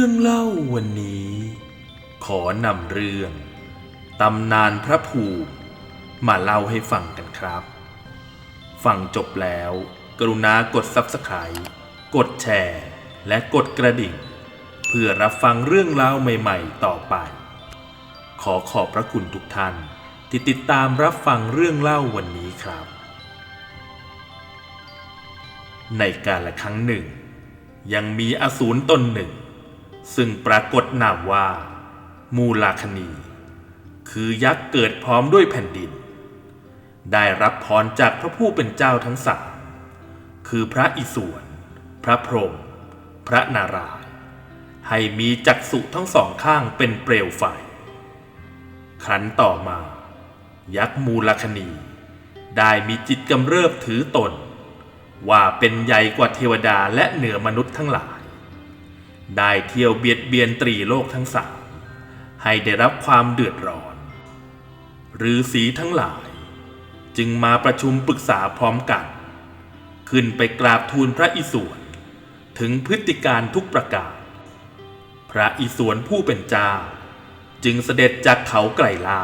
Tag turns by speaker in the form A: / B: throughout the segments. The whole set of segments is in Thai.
A: รื่องเล่าวันนี้ ขอนำเรื่องตำนานพระภูมิมาเล่าให้ฟังกันครับ ฟังจบแล้ว กรุณากด Subscribe กดแชร์ และกดกระดิ่ง เพื่อรับฟังเรื่องราใหม่ๆต่อไป ขอขอบพระคุณทุกท่านที่ติดตามรับฟังเรื่องเล่าวันนี้ครับ ในกาลครั้งหนึ่ง ยังมีอสูรตนหนึ่ง ซึ่งปรากฏนามว่า มูลาคณี คือยักษ์เกิดพร้อมด้วยแผ่นดิน ได้รับพรจากพระผู้เป็นเจ้าทั้งสามคือพระอิศวร พระพรหม พระนารายให้มีจักษุทั้งสองข้างเป็นเปลวไฟ ครั้นต่อมา ยักษ์มูลคณี ได้มีจิตกำเริบถือตน ว่าเป็นใหญ่กว่าเทวดาและเหนือมนุษย์ทั้งหลาย ได้เที่ยวเบียดเบียนตรีโลกทั้งสามให้ได้รับความเดือดร้อนฤาษีทั้งหลาย จึงมาประชุมปรึกษาพร้อมกัน ขึ้นไปกราบทูลพระอิศวรถึงพฤติการทุกประการ พระอิศวรผู้เป็นเจ้า จึงเสด็จจากเขาไกลลา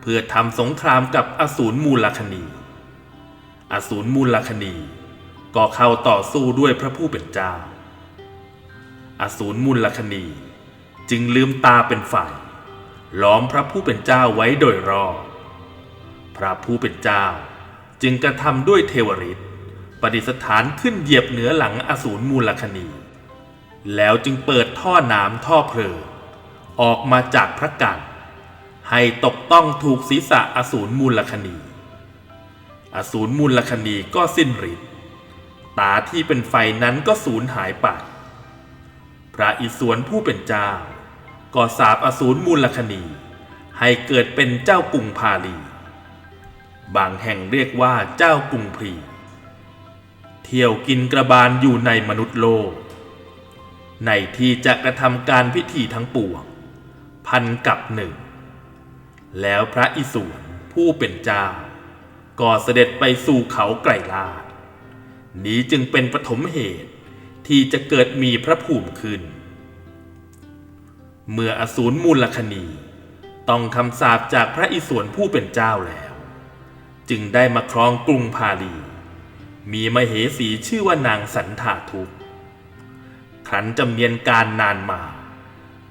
A: เพื่อทำสงครามกับอสูรมูลคณี อสูรมูลคณี ก็เข้าต่อสู้ด้วยพระผู้เป็นเจ้า อสูรมูลคณี จึงลืมตาเป็นไฟล้อมพระผู้เป็นเจ้าไว้โดยรอบพระผู้เป็นเจ้าจึงกระทำด้วยเทวฤทธิ์ประดิษฐานขึ้นเหยียบเหนือหลังอสูรมูลคณี แล้วจึงเปิดท่อน้ำท่อเพลิงออกมาจากพระกันให้ตกต้องถูกศีรษะอสูรมูลคณี อสูรมูลคณีก็สิ้นฤทธิ์ตาที่เป็นไฟนั้นก็สูญหายไป พระอิศวรผู้เป็นเจ้า ก็สาบอสูรมูลคณี ให้เกิดเป็นเจ้ากรุงพาลี บางแห่งเรียกว่าเจ้ากรุงพรี เที่ยวกินกระบาลอยู่ในมนุษย์โลก ในที่จะกระทำการพิธีทั้งปวง พันกับหนึ่ง แล้วพระอิศวรผู้เป็นเจ้า ก็เสด็จไปสู่เขาไกลลาดนี้จึงเป็นปฐมเหตุ ที่จะเกิดมีพระภูมิขึ้น เมื่ออสูรมูลคณีต้องคำสาปจากพระอิศวรผู้เป็นเจ้าแล้ว จึงได้มาครองกรุงพาลี มีมเหสีชื่อว่านางสันธาทุกข์ครั้นจำเนียนการนานมา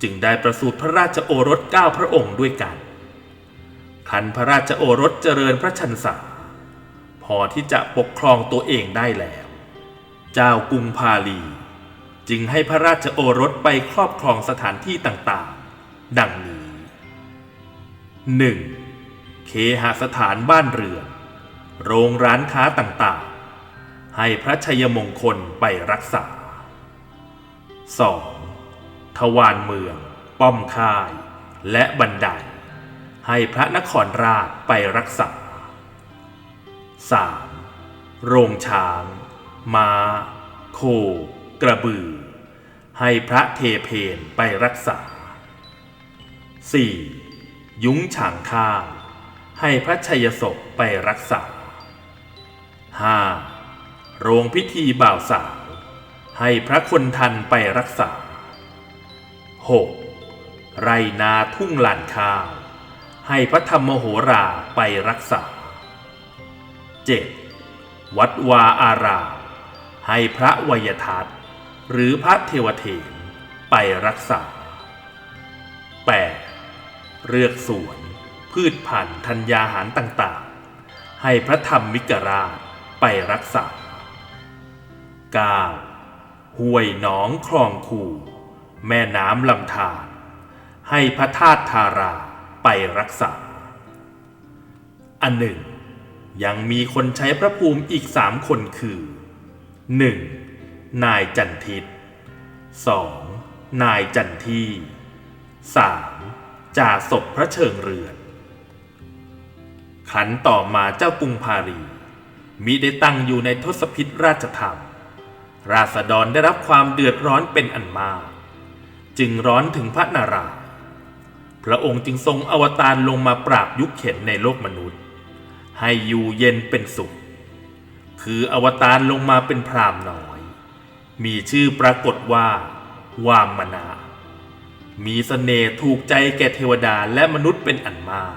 A: จึงได้ประสูติพระราชโอรสเก้าพระองค์ด้วยกันครั้นพระราชโอรสเจริญพระชันษาพอที่จะปกครองตัวเองได้แล้ว เจ้ากรุงพาลี จึงให้พระราชโอรสไปครอบครองสถานที่ต่างๆ ดังนี้ 1. เคหสถานบ้านเรือน โรงร้านค้าต่างๆ ให้พระชัยมงคลไปรักษา 2. ทวารเมือง ป้อมค่าย และบันได ให้พระนครราชไปรักษา 3. โรงช้าง ม้า โค กระบือ ให้พระเทเพนไปรักษา 4. ยุ้งฉางข้าให้พระชัยศพไปรักษา 5. โรงพิธีบ่าวสาว ให้พระคนทันไปรักษา 6. ไรนาทุ่งหลานข้าว ให้พระธรรมโหราไปรักษา 7. วัดวาอาราม ให้พระวยทัตหรือพระเทวเทนไปรักษา 8. เลือกสวนพืชพันธุ์ธัญญาหารต่างๆ ให้พระธรรมมิกราชไปรักษา 9. ห้วยหนองคลองคูแม่น้ำลำธารให้พระธาตุทาราไปรักษา อันหนึ่ง ยังมีคนใช้พระภูมิอีกสามคนคือ 1. นายจันทิต 2. นายจันที 3. จ่าศพพระเชิงเรือนขันต่อมาเจ้ากรุงพารีมิได้ตั้งอยู่ในทศพิธราชธรรม ราษฎรได้รับความเดือดร้อนเป็นอันมาก จึงร้อนถึงพระนารายพระองค์จึงทรงอวตารลงมาปราบยุคเข็นในโลกมนุษย์ ให้อยู่เย็นเป็นสุข คืออวตารลงมาเป็นพรามน้อย มีชื่อปรากฏว่า วามมนา มีสเสน่ห์ถูกใจแก่เทวดาและมนุษย์เป็นอันมาก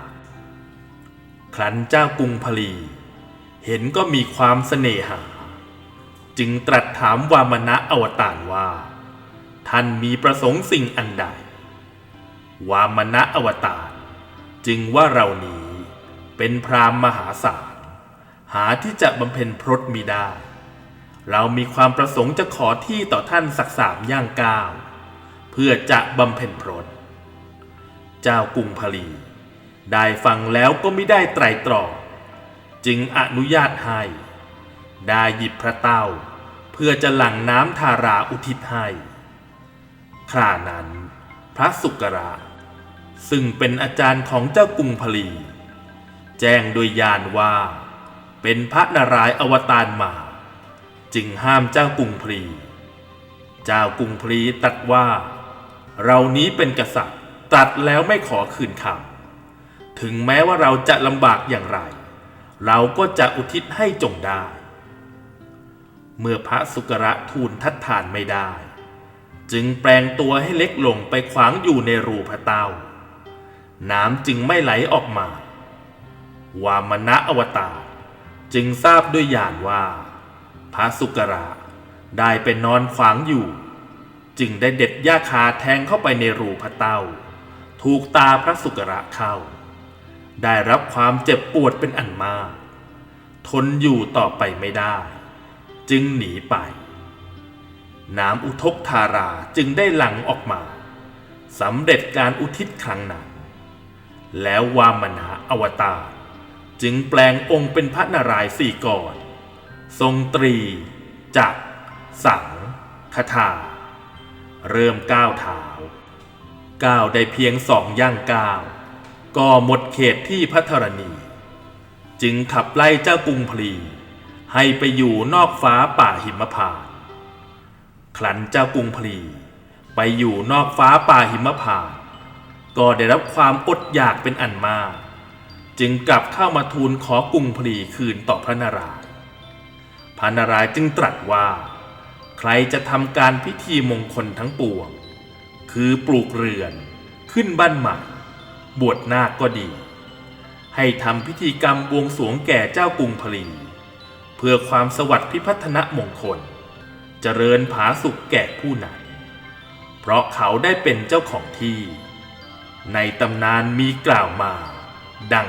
A: ครั้นเจ้ากรุงพลี เห็นก็มีความเสน่หา จึงตรัสถามวามนะอวตารว่า ท่านมีประสงค์สิ่งอันใด วามนะอวตารจึงว่าเรานี้เป็นพรามมหาศาล หาที่จะบำเพ็ญพรตมีได้ เรามีความประสงค์จะขอที่ต่อท่านสักสามย่างก้าวเพื่อจะบำเพ็ญพรตเจ้ากุงพลี ได้ฟังแล้วก็ไม่ได้ไตรตรอง จึงอนุญาตให้ ได้หยิบพระเต้า เพื่อจะหลั่งน้ำทาราอุทิศให้ครานั้น พระสุกระซึ่งเป็นอาจารย์ของเจ้ากุงพลี แจ้งโดยยานว่า เป็นพระนารายณ์อวตารมา จึงห้ามเจ้ากรุงพลี เจ้ากรุงพลีตรัสว่า เรานี้เป็นกษัตริย์ตรัสแล้วไม่ขอคืนคำถึงแม้ว่าเราจะลำบากอย่างไร เราก็จะอุทิศให้จงได้ เมื่อพระสุกระทูลทัดทานไม่ได้ จึงแปลงตัวให้เล็กลงไปขวางอยู่ในรูพระเต้า น้ำจึงไม่ไหลออกมา วามณะอวตาร จึงทราบด้วยญาณว่า พระสุกระได้ไปนอนขวางอยู่ จึงได้เด็ดหญ้าคาแทงเข้าไปในรูพระเต้า ถูกตาพระสุกระเข้า ได้รับความเจ็บปวดเป็นอันมาก ทนอยู่ต่อไปไม่ได้ จึงหนีไป น้ำอุทกธาราจึงได้หลั่งออกมาสำเร็จการอุทิศครั้งนั้น แล้ววามนาอวตาร จึงแปลงองค์เป็นพระนารายณ์สี่ก่อน ทรงตรี จัก สังคาถา เริ่มก้าวเท้าก้าวได้เพียงสองย่างก้าวก็หมดเขตที่พัทรณี จึงขับไล่เจ้ากรุงพลี ให้ไปอยู่นอกฟ้าป่าหิมพานต์ครั้นเจ้ากรุงพลี ไปอยู่นอกฟ้าป่าหิมพานต์ก็ได้รับความอดอยากเป็นอันมาก จึงกลับเข้ามาทูลขอกรุงพลีคืนต่อพระนารายณ์ พระนารายณ์จึงตรัสว่า ใครจะทำการพิธีมงคลทั้งปวง คือปลูกเรือน ขึ้นบ้านใหม่ บวชนาคก็ดี ให้ทำพิธีกรรมบวงสรวงแก่เจ้ากรุงพลี เพื่อความสวัสดิ์พิพัฒนมงคล เจริญผาสุขแก่ผู้นั้นเพราะเขาได้เป็นเจ้าของที่ ในตำนานมีกล่าวมา ดัง